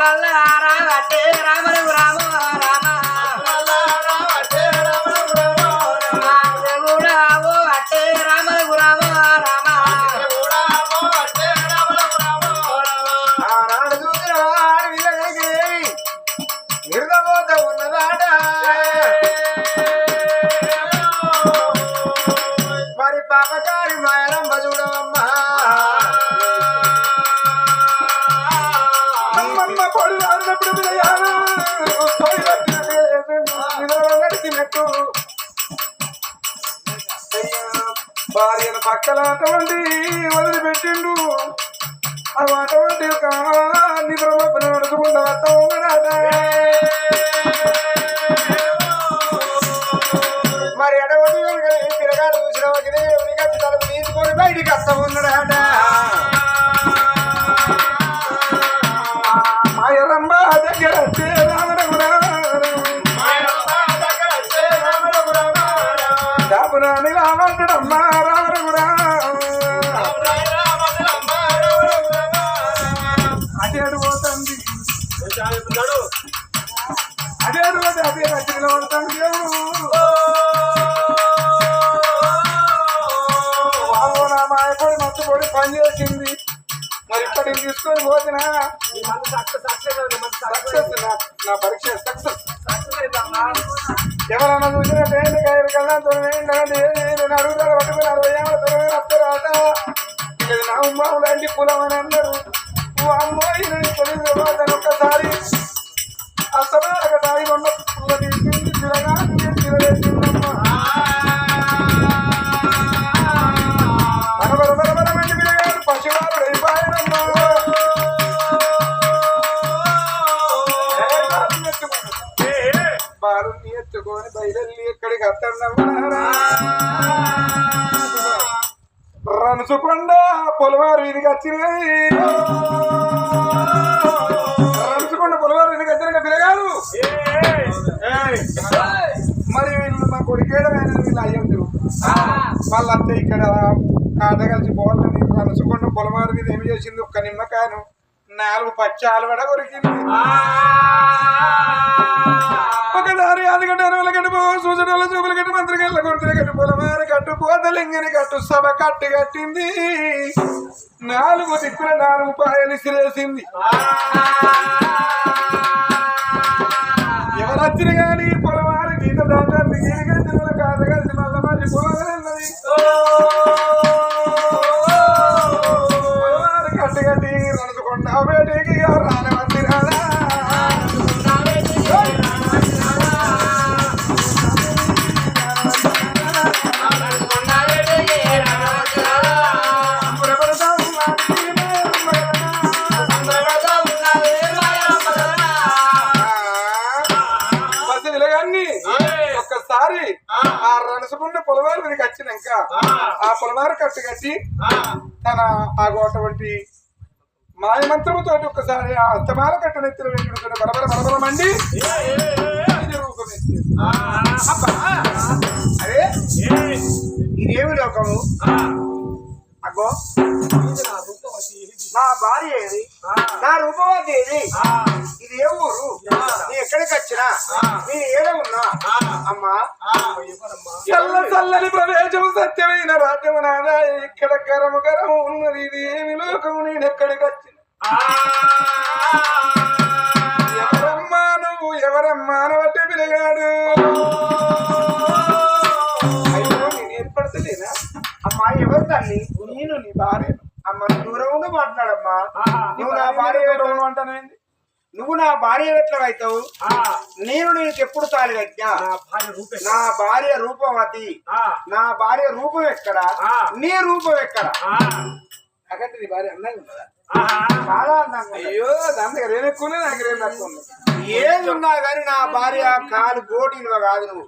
దేవుడల్లారా అట్టే రామను రామ రామ భార్యను పక్కల అటువంటి వదిలిపెట్టిండు ఆ అటువంటి ఒక నిద్రమబ్బన నడుచుకుంటా మరి అడవటి పిల్లగాడు చూసిన వాటిని ఎవరికి తలుపు తీసుకొని బయటికి వస్తా ఉన్నాడా రామంటుడమ్మా పోతుంది అదే పోతే అదే రచనలో పడుతుంది దేవుడు మాయపడి మత్తుపడి పని చేసింది మరి ఇప్పటికి తీసుకొని పోతున్నా సక్సెస్ నా- నా పరీక్ష సక్సెస్ ఎవరన్నా చూసిన పేరు కైలు కదా తొమ్మిది అడుగుతారు పట్టుకుని అరవై తొమ్మిది వస్తారట ఇది నా ఉమ్మ లాంటి కులం అని అన్నారు అమ్మో ఒక్కసారి. ఇక్కడికి ఎక్కడికి పొలవారు వీధికి వచ్చినాయి రనుసుకొండ పొలవారు వీధికి వచ్చిన పిల్లగాడు. మరి వీళ్ళు మా కొడుకేయడం వీళ్ళు అయ్యందు వాళ్ళ అత్త ఇక్కడ కాట కలిసి పోవాలని రనుసుకొండ పొలవారు మీద ఏమి చేసింది ఒక్క నిమ్మకాయను. నాలుగు పచ్చాలు ఆలువడ కొరికింది. ఒకదారి ఆదిగడ్డ అరవల గడ్డ సూచనల చూపుల గడ్డ మంత్రి గడ్డ కొడుతున్న గడ్డ పొలమారి కట్టు పోతలింగని కట్టు సభ కట్టు కట్టింది. నాలుగు దిక్కుల నాలుగు పాయలు సిరేసింది ఎవరు వచ్చిన పొలమారి పొలవారి గీత దాటాన్ని గీరిగడ్డ కాదు కలిసి మళ్ళీ మళ్ళీ పోవాలన్నది ఆ రణసుకున్న పొలవారు మీదకి వచ్చినాక ఆ. పొలవారు కట్టు కట్టి తన అటువంటి మాయ మంత్రముతో ఒక్కసారి ఆ అస్తమాల కట్టు నెత్తిన వెంకట బరబర బరబర మండి ఇది రూపం ఎత్తింది. అబ్బా! అరే! ఇదేమి లోకము? అగ్గో నా భార్య ఏది? నా రూపవతి ఏది? ఇది ఏ ఊరు? నీ ఎక్కడికి వచ్చినా? నేను ఏడ ఉన్నా? అమ్మా. చల్ల చల్లని ప్రవేశం సత్యమైన రాజ్యము నాదా. ఇక్కడ గరము గరము ఉన్నది. ఇది ఏమి లోకము? నేను ఎక్కడికి వచ్చిన? నువ్వు నా భార్య ఎట్లా అవుతావు నేను నీకు ఎప్పుడు తాలి కట్టా నా భార్య రూపవతి. నా భార్య రూపం ఎక్కడ? నీ రూపం ఎక్కడ? నాకంటే నీ భార్య అందంగా ఉన్నదా? చాలా అందంగా అయ్యో దాని దగ్గర ఏం ఎక్కువ ఉంది, నా దగ్గర ఏం తక్కువ ఉంది. ఏది ఉన్నా కానీ నా భార్య కాలు గోటిలో కాదు నువ్వు.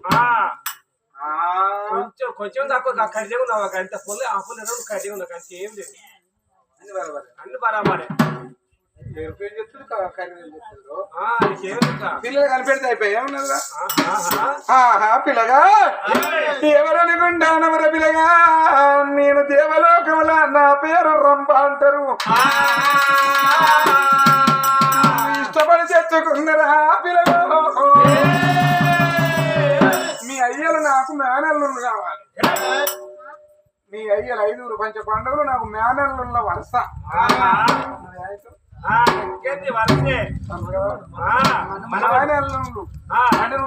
కొంచెం కొంచెం తక్కువ. కడిగే ఉన్నావు. అంత పొల్లు ఆ పొల్లు కడిగే ఉన్నావు. కానీ ఏం లేదు. అన్ని బరాబరే. అన్ని బరాబరే. పిల్లలు కనిపెడితే అయిపోయి పిల్లగా. ఎవరనుకుంటానవర పిల్లగా? నేను దేవలోకముల నా పేరు రంప అంటారు. ఇష్టపడి ఎందుకున్నరా పిల్లలు మీ అయ్యలు నాకు మేనల్లు కావాలి. మీ అయ్యలు ఐదుగురు పంచ పండుగలు నాకు మేనల్లున్న వరుస.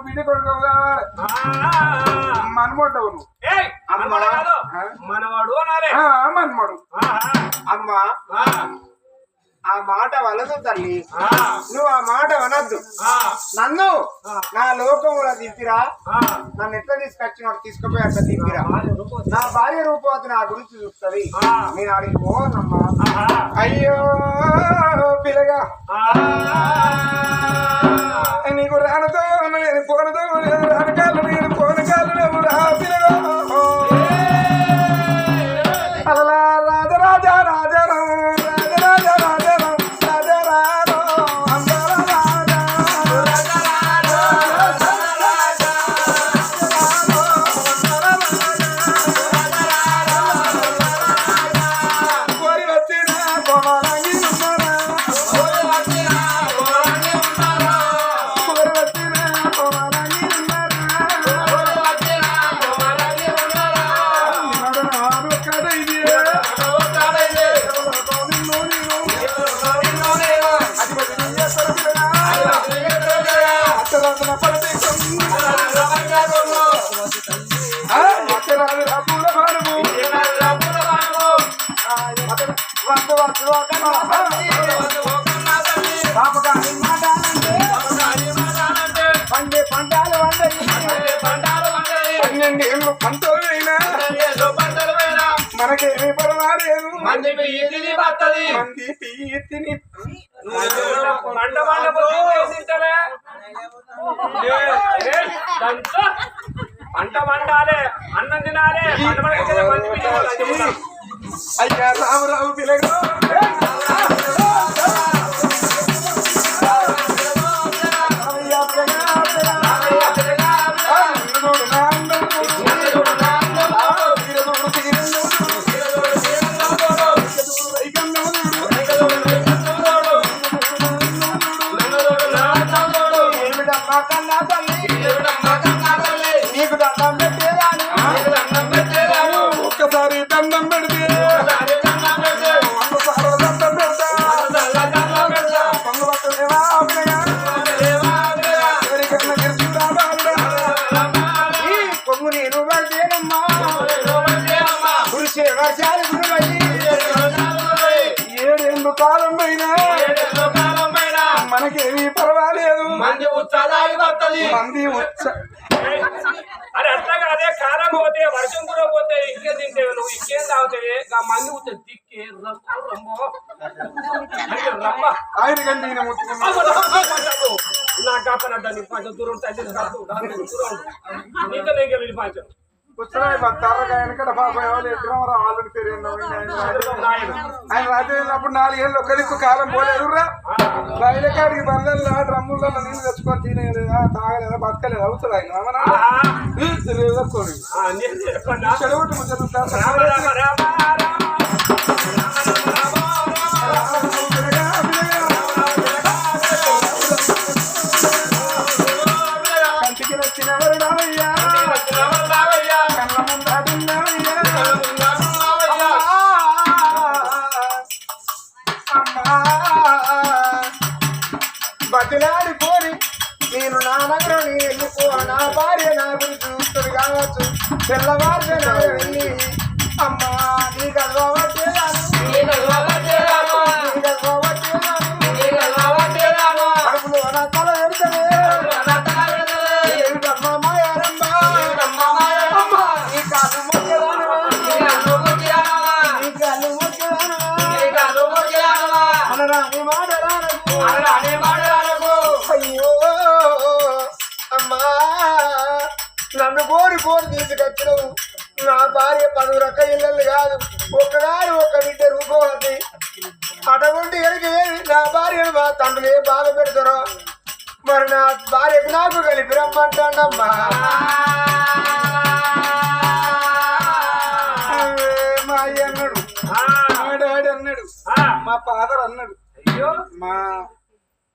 బిడ్డ కొడుకు కావాలి. మన్మొడ్డవు నువ్వు. ఏయ్ మనవాడు. అమ్మా. ఆ, మాట వలదు తల్లి నువ్వు ఆ మాట వనద్దు నన్ను. నా లోకంలో దింపిరా ఆ. నన్ను ఎట్లా తీసుకొచ్చినట్టు తీసుకుపోయి అట్లా రూపవతి. నా భార్య రూపవతి నా గురించి చూస్తుంది. నేను ఆడికి పోనమ్మా. అయ్యో పిల్లగా. నీకు రానుతో నేను పోనుతో నేను మనకేమీ పర్వాలేదు. మంది పీతిని పంట మండాలే అన్నం తినాలే పంట మంచి అయ్యా రామరావు పిల్లగా వర్షాలు గురువయ్యి ఏడేళ్ళు కాలం పైన మనకేమీ పర్వాలేదు. మంది ఉత్సాహాలు వస్తుంది మంది ఉచ్చ అరే అట్లా కాదే కారం పోతే వర్షం కూడా పోతే ఇంకేం తింటే నువ్వు ఇంకేం తాగుతావే? ఆ మంది ఉత్తే దిక్కే రమ్మో రమ్మో ఆయన కంటే ఈయన ముట్టుకున్నా నా కాపనడ్డా నీ పంచం దూరం తల్లి కాదు దూరం నీతో నేను వెళ్ళి పంచం. కూర్చున్నాయి మా తారక వెనకట పాప ఎవరు ఎక్కడ ఆల్రెడీ పేరు ఆయన రాజు- నాయుడు ఆయన రాజు వెళ్ళినప్పుడు నాలుగేళ్ళు ఒక దిక్కు కాలం పోలేదురా బయట కాడికి బండ్లలో డ్రమ్ములలో నీళ్ళు తెచ్చుకొని తినేదా తాగలేదా బతకలేదు? అవుతుంది ఆయన? చెడగొట్టు ముచ్చట నా నగరం నేను నా భార్య నా గురించి చూస్తుంది కావచ్చు తెల్లవారు వెళ్ళి అమ్మా నీ కలవట్టేదాను నీ కలవట్టేదాను కడుపులో నా నీ కోరి తీసుకొచ్చినవు. నా భార్య పది రక ఇళ్ళు కాదు. ఒక్కగారు ఒక్క బిడ్డ రూపవతి. అటువంటి ఎరిగి నా భార్యను మా తండ్రులు ఏ బాధ పెడతారో మరి నా భార్యకు నాకు కలిపి రమ్మంటాడమ్మా మా అయ్య అన్నాడు అన్నాడు మా ఫాదర్ అన్నాడు. అయ్యో. మా